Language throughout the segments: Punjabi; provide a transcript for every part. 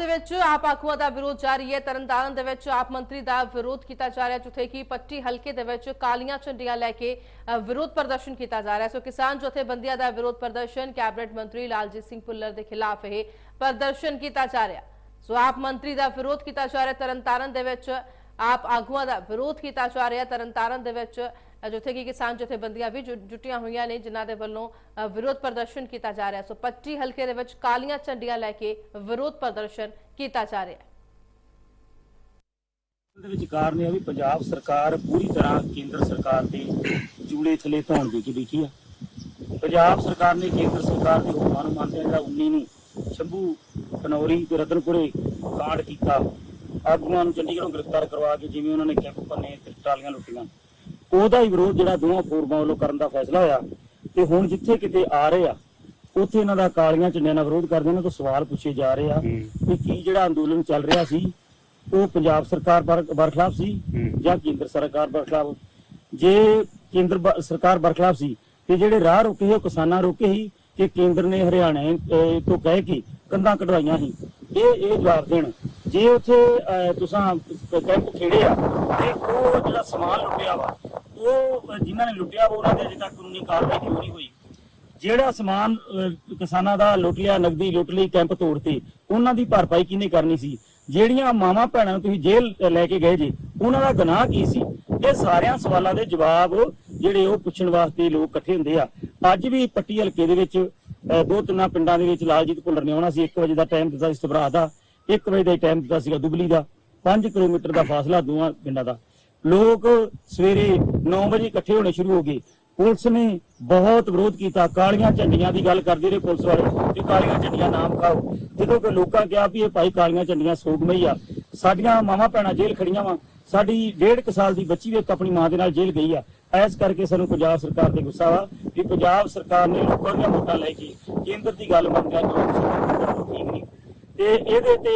ਦੇ ਵਿੱਚ ਆਪ ਆਗੂਆਂ ਦਾ ਵਿਰੋਧ ਜਾਰੀ ਹੈ। ਤਰਨਤਾਰਨ ਦੇ ਵਿੱਚ ਆਪ ਮੰਤਰੀ ਦਾ ਵਿਰੋਧ ਕੀਤਾ ਜਾ ਰਿਹਾ ਜਿੱਥੇ ਕਿ ਪੱਟੀ ਹਲਕੇ ਦੇ ਵਿੱਚ ਕਾਲੀਆਂ ਝੰਡੀਆਂ ਲੈ ਕੇ ਅ, ਵਿਰੋਧ ਪ੍ਰਦਰਸ਼ਨ ਕੀਤਾ ਜਾ ਰਿਹਾ ਸੋ ਕਿਸਾਨ ਜਥੇਬੰਦੀਆਂ ਦਾ ਵਿਰੋਧ ਪ੍ਰਦਰਸ਼ਨ ਕੈਬਨਿਟ ਮੰਤਰੀ ਲਾਲਜੀਤ ਸਿੰਘ ਭੁੱਲਰ ਦੇ ਖਿਲਾਫ ਇਹ ਪ੍ਰਦਰਸ਼ਨ ਕੀਤਾ ਜਾ ਰਿਹਾ। ਸੋ ਆਪ ਮੰਤਰੀ ਦਾ ਵਿਰੋਧ ਕੀਤਾ ਜਾ ਰਿਹਾ। ਤਰਨਤਾਰਨ ਦੇ ਵਿੱਚ ਆਪ ਆਗੂਆਂ ਦਾ ਵਿਰੋਧ ਕੀਤਾ ਜਾ ਰਿਹਾ। ਤਰਨਤਾਰਨ ਦੇ ਵਿੱਚ ਜਿੱਥੇ ਕਿ ਕਿਸਾਨ ਜਥੇਬੰਦੀਆਂ ਵੀ ਜੁਟੀਆਂ ਹੋਈਆਂ ਨੇ, ਜਿਨ੍ਹਾਂ ਦੇ ਵੱਲੋਂ ਵਿਰੋਧ ਪ੍ਰਦਰਸ਼ਨ ਕੀਤਾ ਜਾ ਰਿਹਾ। ਸੋ ਪੱਟੀ ਹਲਕੇ ਦੇ ਵਿੱਚ ਕਾਲੀਆਂ ਝੰਡੀਆਂ ਲੈ ਕੇ ਵਿਰੋਧ ਪ੍ਰਦਰਸ਼ਨ ਕੀਤਾ ਜਾ ਰਿਹਾ ਦੇ ਵਿੱਚ ਕਾਰਨ ਆ ਵੀ ਪੰਜਾਬ ਸਰਕਾਰ ਪੂਰੀ ਤਰ੍ਹਾਂ ਕੇਂਦਰ ਸਰਕਾਰ ਦੇ ਜੂੜੇ ਥਲੇ ਧੌਣ ਦੇ ਕੇ ਬੈਠੀ ਆ ਪੰਜਾਬ ਸਰਕਾਰ ਨੇ ਕੇਂਦਰ ਸਰਕਾਰ ਦੇ ਹੁਕਮਾਂ ਨੂੰ ਮੰਨਦਿਆਂ ਜਿਹੜਾ 19 ਨੂੰ ਸ਼ੰਭੂ ਖਨੌਰੀ ਤੇ ਰਤਨਪੁਰੇ ਕਾਂਡ ਕੀਤਾ। ਆਗੂਆਂ ਨੂੰ ਚੰਡੀਗੜ੍ਹੋਂ ਗ੍ਰਿਫਤਾਰ ਕਰਵਾ ਕੇ ਜਿਵੇਂ ਉਹਨਾਂ ਨੇ ਕੈਂਪ ਭੰਨੇ ਤੇ ਟਾਲੀਆਂ ਲੁੱਟੀਆਂ। ਉਹਦਾ ਹੀ ਵਿਰੋਧ ਜਿਹੜਾ ਦੋਵਾਂ ਫੋਰਮਾਂ ਵੱਲੋਂ ਕਰਨ ਦਾ ਫੈਸਲਾ ਹੋਇਆ ਤੇ ਹੁਣ ਜਿੱਥੇ ਕਿਤੇ ਆ ਰਹੇ ਆ ਉੱਥੇ ਇਹਨਾਂ ਦਾ ਕਾਲੀਆਂ ਝੰਡਿਆਂ ਨਾਲ ਵਿਰੋਧ ਕਰਦੇ ਇਹਨਾਂ ਤੋਂ ਸਵਾਲ ਪੁੱਛੇ ਜਾ ਰਹੇ ਆ ਕਿ ਕੀ ਜਿਹੜਾ ਅੰਦੋਲਨ ਚੱਲ ਰਿਹਾ ਸੀ ਉਹ ਪੰਜਾਬ ਸਰਕਾਰ ਬਰ- ਬਰਖਲਾਫ ਸੀ ਜਾਂ ਕੇਂਦਰ ਸਰਕਾਰ ਬਰਖਲਾਫ ਜੇ ਕੇਂਦਰ ਸਰਕਾਰ ਬਰਖਲਾਫ ਸੀ ਤੇ ਜਿਹੜੇ ਰਾਹ ਰੁਕੇ ਉਹ ਕਿਸਾਨਾਂ ਰੁਕੇ ਸੀ ਕਿ ਕੇਂਦਰ ਨੇ ਹਰਿਆਣੇ ਤੋਂ ਕਹਿ ਕੇ ਕੰਧਾਂ ਕਢਵਾਈਆਂ ਸੀ। ਇਹ ਇਹ ਜਵਾਬ ਦੇਣ। ਜੇ ਉੱਥੇ ਤੁਸੀਂ ਕੈਂਪ ਖੇੜੇ ਆ ਤੇ ਉਹ ਜਿਹੜਾ ਸਮਾਨ ਲੁੱਟਿਆ ਵਾ ਉਹ ਅਹ, ਜਿਨ੍ਹਾਂ ਨੇ ਲੁੱਟਿਆ ਵਾ ਉਹਨਾਂ ਦੇ ਅਜੇ ਤੱਕ ਕਾਨੂੰਨੀ ਕਾਰਵਾਈ ਕਿਉਂ ਨਹੀਂ ਹੋਈ? ਜਿਹੜਾ ਸਮਾਨ ਕਿਸਾਨਾਂ ਦਾ ਲੁੱਟ ਲਿਆ ਨਗਦੀ ਲੁੱਟ ਲਈ ਕੈਂਪ ਤੋੜਤੇ ਉਹਨਾਂ ਦੀ ਭਰਪਾਈ ਕਿਹਨੇ ਕਰਨੀ ਸੀ? ਜਿਹੜੀਆਂ ਮਾਵਾਂ ਭੈਣਾਂ ਨੂੰ ਤੁਸੀਂ ਜੇਲ੍ਹ ਲੈ ਕੇ ਗਏ ਜੀ ਉਹਨਾਂ ਦਾ ਗੁਨਾਹ ਕੀ ਸੀ? ਇਹ ਸਾਰਿਆਂ ਸਵਾਲਾਂ ਦੇ ਜਵਾਬ ਜਿਹੜੇ ਉਹ ਪੁੱਛਣ ਵਾਸਤੇ ਲੋਕ ਇਕੱਠੇ ਹੁੰਦੇ ਆ। ਅੱਜ ਵੀ ਪੱਟੀ ਹਲਕੇ ਦੇ ਵਿੱਚ ਦੋ ਤਿੰਨਾਂ ਪਿੰਡਾਂ ਦੇ ਵਿੱਚ ਲਾਲਜੀਤ ਭੁੱਲਰ ਨੇ ਆਉਣਾ ਸੀ 1 ਵਜੇ ਦਾ ਟਾਈਮ ਦਿੱਤਾ ਸੀ ਸਭਰਾ ਦਾ 1 ਵਜੇ ਦਾ ਟਾਈਮ ਦਿੱਤਾ ਸੀਗਾ ਦੁਬਲੀ ਦਾ। 5 ਕਿਲੋਮੀਟਰ ਦਾ ਫਾਸਲਾ ਦੋਵਾਂ ਪਿੰਡਾਂ ਦਾ। ਲੋਕ ਸਵੇਰੇ 9 ਵਜੇ ਇਕੱਠੇ ਹੋਣੇ ਸ਼ੁਰੂ ਹੋ ਗਏ। ਪੁਲਿਸ ਨੇ ਬਹੁਤ ਵਿਰੋਧ ਕੀਤਾ। ਕਾਲੀਆਂ ਝੰਡੀਆਂ ਦੀ ਗੱਲ ਕਰਦੇ ਰਹੇ ਪੁਲਿਸ ਵਾਲੇ ਕਿ ਕਾਲੀਆਂ ਝੰਡੀਆਂ ਨਾਮ ਖਾਓ। ਜਦੋਂ ਕਿ ਲੋਕਾਂ ਕਿਹਾ ਵੀ ਇਹ ਭਾਈ ਕਾਲੀਆਂ ਝੰਡੀਆਂ ਸੋਗਮਈ ਆ। ਸਾਡੀਆਂ ਮਾਵਾਂ ਭੈਣਾਂ ਜੇਲ੍ਹ ਖੜੀਆਂ ਵਾ। ਸਾਡੀ ਡੇਢ ਕੁ ਸਾਲ ਦੀ ਬੱਚੀ ਵੀ ਇੱਕ ਆਪਣੀ ਮਾਂ ਦੇ ਨਾਲ ਜੇਲ੍ਹ ਗਈ ਆ। ਐਸ ਕਰਕੇ ਸਾਨੂੰ ਪੰਜਾਬ ਸਰਕਾਰ ਤੇ ਗੁੱਸਾ ਵਾ ਕਿ ਪੰਜਾਬ ਸਰਕਾਰ ਨੇ ਲੋਕਾਂ ਦੀਆਂ ਵੋਟਾਂ ਲੈ ਕੇ ਕੇਂਦਰ ਦੀ ਗੱਲ ਮੰਨਦਿਆਂ ਜੋ ਠੀਕ ਨਹੀਂ ਤੇ ਇਹਦੇ ਤੇ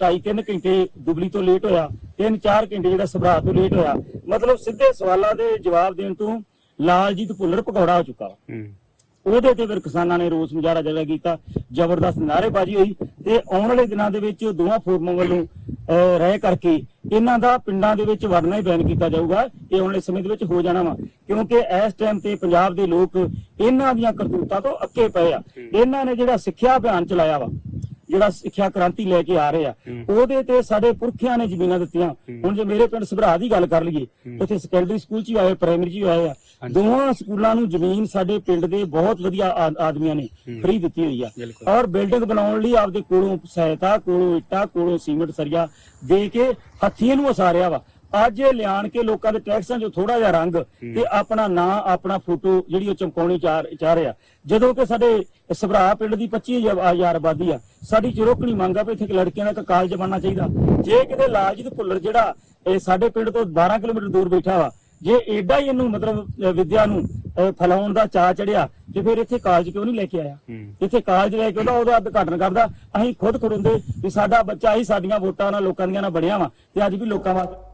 2.5-3 ਘੰਟੇ ਦੁਬਲੀ ਤੋਂ ਲੇਟ ਹੋਇਆ 3-4 ਘੰਟੇ ਜਿਹੜਾ ਸਭਰਾ ਤੋਂ ਲੇਟ ਹੋਇਆ। ਮਤਲਬ ਸਿੱਧੇ ਸਵਾਲਾਂ ਦੇ ਜਵਾਬ ਦੇਣ ਤੋਂ ਲਾਲਜੀਤ ਭੁੱਲਰ ਪਕੌੜਾ ਹੋ ਚੁੱਕਾ ਉਹਦੇ ਤੇ ਫਿਰ ਕਿਸਾਨਾਂ ਨੇ ਰੋਸ ਮੁਜ਼ਾਹਰਾ ਜਿਹੜਾ ਕੀਤਾ ਜ਼ਬਰਦਸਤ ਨਾਅਰੇਬਾਜ਼ੀ ਹੋਈ ਤੇ ਆਉਣ ਵਾਲੇ ਦਿਨਾਂ ਦੇ ਵਿੱਚ ਦੋਵਾਂ ਫੋਰਮਾਂ ਵੱਲੋਂ ਰਹਿ ਕਰਕੇ ਇਹਨਾਂ ਦਾ ਪਿੰਡਾਂ ਦੇ ਵਿੱਚ ਵੜਨਾ ਹੀ ਬੈਨ ਕੀਤਾ ਜਾਊਗਾ। ਇਹ ਆਉਣ ਵਾਲੇ ਸਮੇਂ ਦੇ ਵਿੱਚ ਹੋ ਜਾਣਾ ਵਾ ਕਿਉਂਕਿ ਇਸ ਟਾਈਮ ਤੇ ਪੰਜਾਬ ਦੇ ਲੋਕ ਇਹਨਾਂ ਦੀਆਂ ਕਰਤੂਤਾਂ ਤੋਂ ਅੱਕੇ ਪਏ ਆ। ਇਹਨਾਂ ਨੇ ਜਿਹੜਾ ਸਿੱਖਿਆ ਅਭਿਆਨ ਚਲਾਇਆ ਵਾ ਜਿਹੜਾ ਸਿੱਖਿਆ ਕ੍ਰਾਂਤੀ ਲੈ ਕੇ ਆ ਰਹੇ ਆ ਉਹਦੇ ਤੇ ਸਾਡੇ ਪੁਰਖਿਆਂ ਨੇ ਜ਼ਮੀਨਾਂ ਦਿੱਤੀਆਂ। ਹੁਣ ਜੇ ਮੇਰੇ ਪਿੰਡ ਸਭਰਾ ਦੀ ਗੱਲ ਕਰ ਲਈਏ ਉੱਥੇ ਸੈਕੰਡਰੀ ਸਕੂਲ ਚ ਆਏ ਪ੍ਰਾਇਮਰੀ ਚ ਆਏ ਆ। ਦੋਵਾਂ ਸਕੂਲਾਂ ਨੂੰ ਜ਼ਮੀਨ ਸਾਡੇ ਪਿੰਡ ਦੇ ਬਹੁਤ ਵਧੀਆ ਆਦਮੀਆਂ ਨੇ ਫ੍ਰੀ ਦਿੱਤੀ ਹੋਈ ਆ। ਔਰ ਬਿਲਡਿੰਗ ਬਣਾਉਣ ਲਈ ਆਪਦੇ ਕੋਲੋਂ ਸਹਾਇਤਾ ਕੋਲੋਂ ਇੱਟਾਂ ਕੋਲੋਂ ਸੀਮੈਂਟ ਸਰੀਆ ਦੇ ਕੇ ਹੱਥੀਆਂ ਨੂੰ ਉਸਾਰਿਆ ਵਾ। ਅੱਜ ਇਹ ਲਿਆਣ ਕੇ ਲੋਕਾਂ ਦੇ ਟੈਕਸਾਂ 'ਚੋਂ ਥੋੜਾ ਜਿਹਾ ਰੰਗ ਤੇ ਆਪਣਾ ਨਾਂ ਆਪਣਾ ਫੋਟੋ ਜਿਹੜੀ ਉਹ ਚਮਕਾਉਣੀ ਚਾਹ ਰਿਹਾ ਜਦੋਂ ਕਿ ਸਾਡੇ ਸਭਰਾ ਪਿੰਡ ਦੀ 25000 ਆਬਾਦੀ ਆ ਸਾਡੀ ਚਿਰੋਕਣੀ ਮੰਗ ਆ ਵੀ ਇੱਥੇ ਲੜਕੀਆਂ ਦਾ ਇੱਕ ਕਾਲਜ ਬਣਨਾ ਚਾਹੀਦਾ। ਜੇ ਕਿਤੇ ਲਾਲਜੀਤ ਭੁੱਲਰ ਜਿਹੜਾ ਇਹ ਸਾਡੇ ਪਿੰਡ ਤੋਂ 12 ਕਿਲੋਮੀਟਰ ਦੂਰ ਬੈਠਾ ਵਾ ਜੇ ਏਡਾ ਹੀ ਇਹਨੂੰ ਮਤਲਬ ਵਿਦਿਆ ਨੂੰ ਫੈਲਾਉਣ ਦਾ ਚਾਹ ਚੜਿਆ ਤੇ ਫਿਰ ਇੱਥੇ ਕਾਲਜ ਕਿਉਂ ਨਹੀਂ ਲੈ ਕੇ ਆਇਆ? ਇੱਥੇ ਕਾਲਜ ਲੈ ਕੇ ਉਹਦਾ ਉਹਦਾ ਉਦਘਾਟਨ ਕਰਦਾ। ਅਸੀਂ ਖੁਦ ਖੜੁੰਦੇ ਵੀ ਸਾਡਾ ਬੱਚਾ ਹੀ ਸਾਡੀਆਂ ਵੋਟਾਂ ਨਾਲ ਲੋਕਾਂ ਦੀਆਂ ਨਾਲ ਬਣਿਆ ਵਾ ਤੇ ਅੱਜ ਵੀ ਲੋਕਾਂ ਵਾਸਤੇ